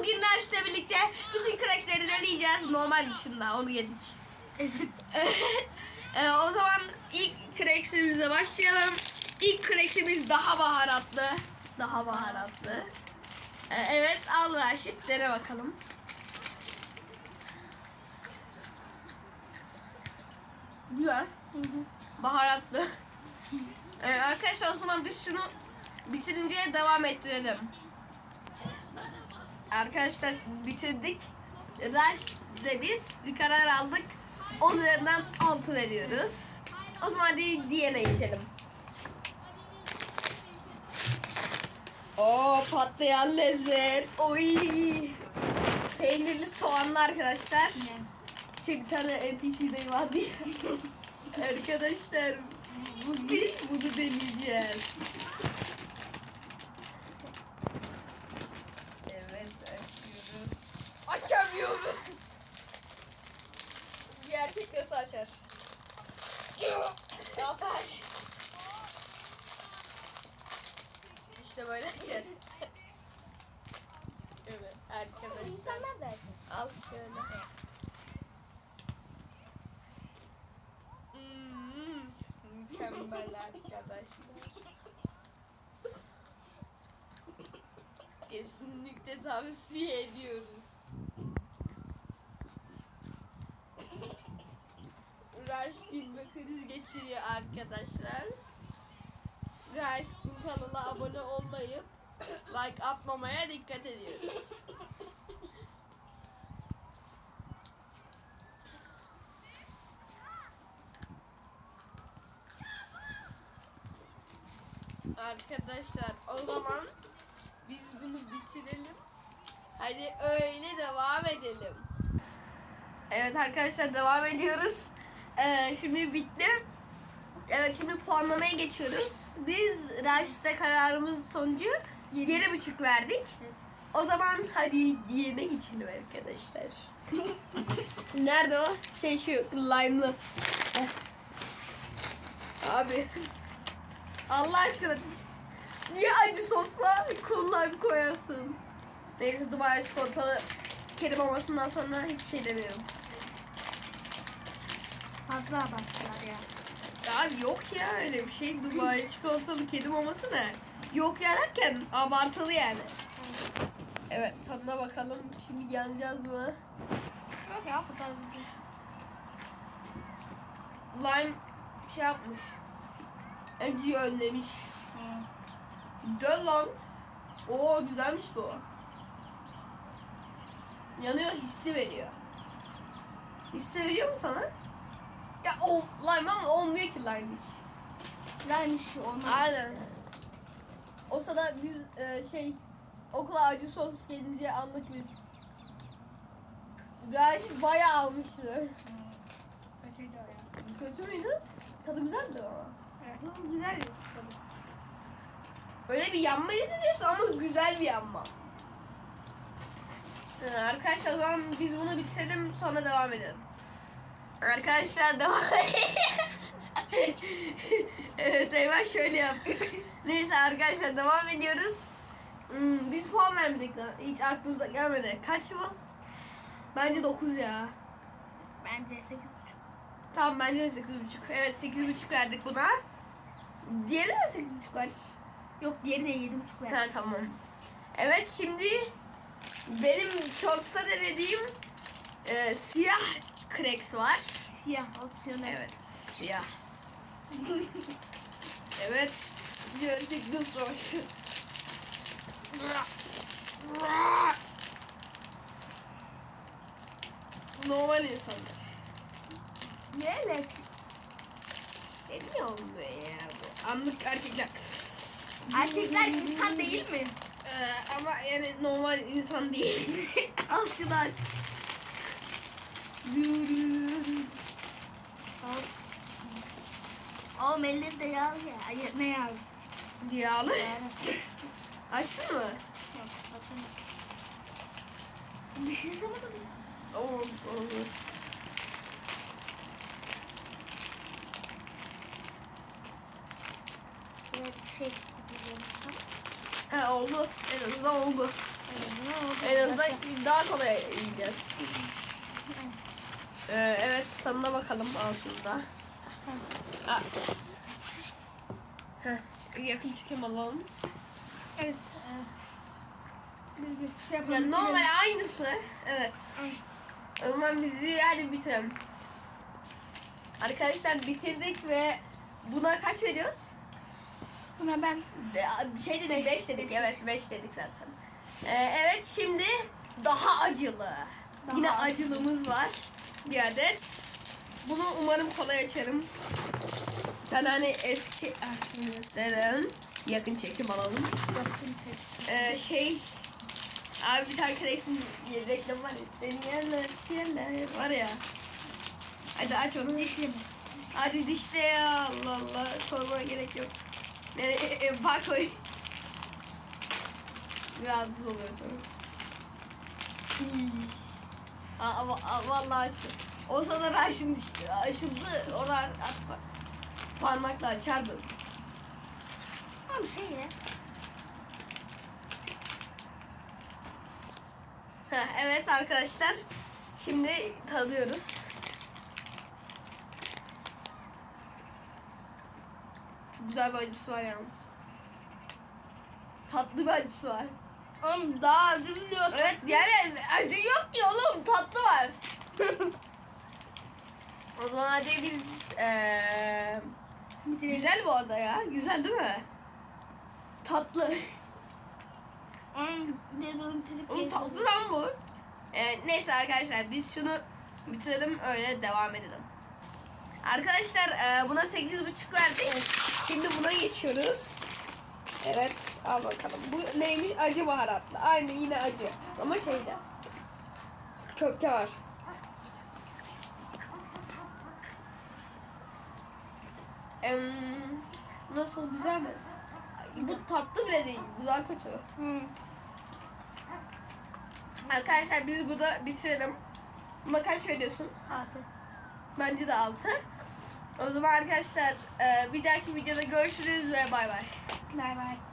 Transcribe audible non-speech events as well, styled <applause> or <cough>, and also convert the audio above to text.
Bugün Naş'la birlikte bütün karakterleri deneyeceğiz. Normal dışında onu yedik. Evet. <laughs> Ee, o zaman ilk karakterimize başlayalım. İlk karakterimiz daha baharatlı. Daha baharatlı. Ee, evet al Raşit dene bakalım. Güzel. Baharatlı. Evet, arkadaşlar o zaman biz şunu bitirince devam ettirelim. Arkadaşlar bitirdik. Rush'de biz bir karar aldık. 10 üzerinden 6 veriyoruz. O zaman hadi diğerine geçelim. Oo patlayan lezzet. Oy. Peynirli soğanlı arkadaşlar. Şey bir tane NPC dayı vardı ya. <laughs> arkadaşlar bugün bunu deneyeceğiz. Evet açıyoruz. Açamıyoruz. Bir erkek nasıl açar? Aç? İşte böyle açar. evet arkadaşlar. İnsanlar da açar. Al şöyle. Mükemmel arkadaşlar. Kesinlikle tavsiye ediyoruz. Raş gülme kriz geçiriyor arkadaşlar. Raş'ın kanala abone olmayı, like atmamaya dikkat ediyoruz. Arkadaşlar o zaman biz bunu bitirelim. Hadi öyle devam edelim. Evet arkadaşlar devam ediyoruz. Ee, şimdi bitti. Evet şimdi puanlamaya geçiyoruz. Biz Raş'ta kararımız sonucu yedi buçuk verdik. O zaman hadi diğerine geçelim arkadaşlar. <laughs> Nerede o? Şey şu lime'lı. Eh. Abi. Allah aşkına. Niye acı sosla cool lime koyarsın? Neyse Dubai çikolatalı kedi mamasından sonra hiç şey demiyorum. Fazla abarttılar ya. Ya yok ya öyle bir şey. Dubai çikolatalı kedi maması ne? Yok ya derken abartılı yani. Evet tadına bakalım. Şimdi yanacağız mı? Yok ya bu tarz bir şey. Lime şey yapmış. Acıyı önlemiş. Dön lan. Oo güzelmiş bu. Yanıyor hissi veriyor. Hissi veriyor mu sana? Ya of lime ama olmuyor ki lime hiç. Vermiş onu. Aynen. O sırada biz e, şey okula acı sos gelince anlık biz. Birazcık bayağı almıştı. Kötüydü o ya. Kötü müydü? Tadı güzeldi ama. Evet. Güzel tadı. Böyle bir yanma hissediyorsun ama güzel bir yanma. Arkadaşlar o zaman biz bunu bitirelim sonra devam edelim. Arkadaşlar devam Evet Eyvah şöyle yap. Neyse arkadaşlar devam ediyoruz. Hmm, biz puan vermedik daha. Hiç aklımıza gelmedi. Kaç bu? Bence 9 ya. Bence 8,5. Tamam bence de 8.5. Evet 8.5 verdik buna. Diğeri de 8.5 galiba. Yok diğeri de 7,5 Ha ver. tamam. Evet şimdi benim shorts'ta denediğim e, siyah cracks var. Siyah opsiyonel. Evet siyah. evet. Gördük nasıl. Normal insanlar. Ne öyle? Ne oldu ya bu? Anlık erkekler. Erkekler insan değil mi? Ee, ama yani normal insan değil. Al şunu aç. Oğlum elleri de yağlı ya. Ne yağlı? Yağlı. <laughs> Açtın mı? Yok. Düşünsene bunu. Olur. olur. Şey. Ha oldu. En azından oldu. En azından daha kolay yiyeceğiz. Ee, evet tadına bakalım al şunu da. Aa. Heh, yakın çekim alalım. Evet. e, şey Yani normal aynısı. Evet. O zaman biz bir hadi bitirelim. Arkadaşlar bitirdik ve buna kaç veriyoruz? Buna ben şey dedik 5 dedik. Evet 5 dedik zaten. Ee, evet şimdi daha acılı. Daha Yine acılı. acılımız var. Bir adet. Bunu umarım kolay açarım. Sen hani eski ah, şunu gösterelim. Yakın çekim alalım. yaptım şey. Ee, şey abi bir tane resim reklam var ya senin yerler yerler var ya hadi aç onu Dişli mi? hadi dişle ya Allah Allah sormaya gerek yok e, e, e, bak koy rahatsız oluyorsunuz Aa, ama vallahi açtı o sana raşın düştü aşıldı oradan atma parmakla açardın Abi şey ya. Ha, evet arkadaşlar. Şimdi tadıyoruz. Çok güzel bir acısı var yalnız. Tatlı bir acısı var. Oğlum daha acı biliyor. Evet yani acı yok ki oğlum tatlı var. O zaman hadi biz Bitirelim. güzel bu arada ya. Güzel değil mi? Tatlı. Oğlum tatlı lan bu. Evet, neyse arkadaşlar biz şunu bitirelim öyle devam edelim. Arkadaşlar e, buna 8.5 verdik. Şimdi buna geçiyoruz. Evet al bakalım. Bu neymiş? Acı baharatlı. Aynı yine acı. Ama şeyde. Köfte var. Em, nasıl güzel mi? Bu tatlı bile değil. Bu daha kötü. Hı. Arkadaşlar biz burada bitirelim. Buna kaç veriyorsun? Altı. Bence de 6. O zaman arkadaşlar e, bir dahaki videoda görüşürüz ve bay bay. Bay bay.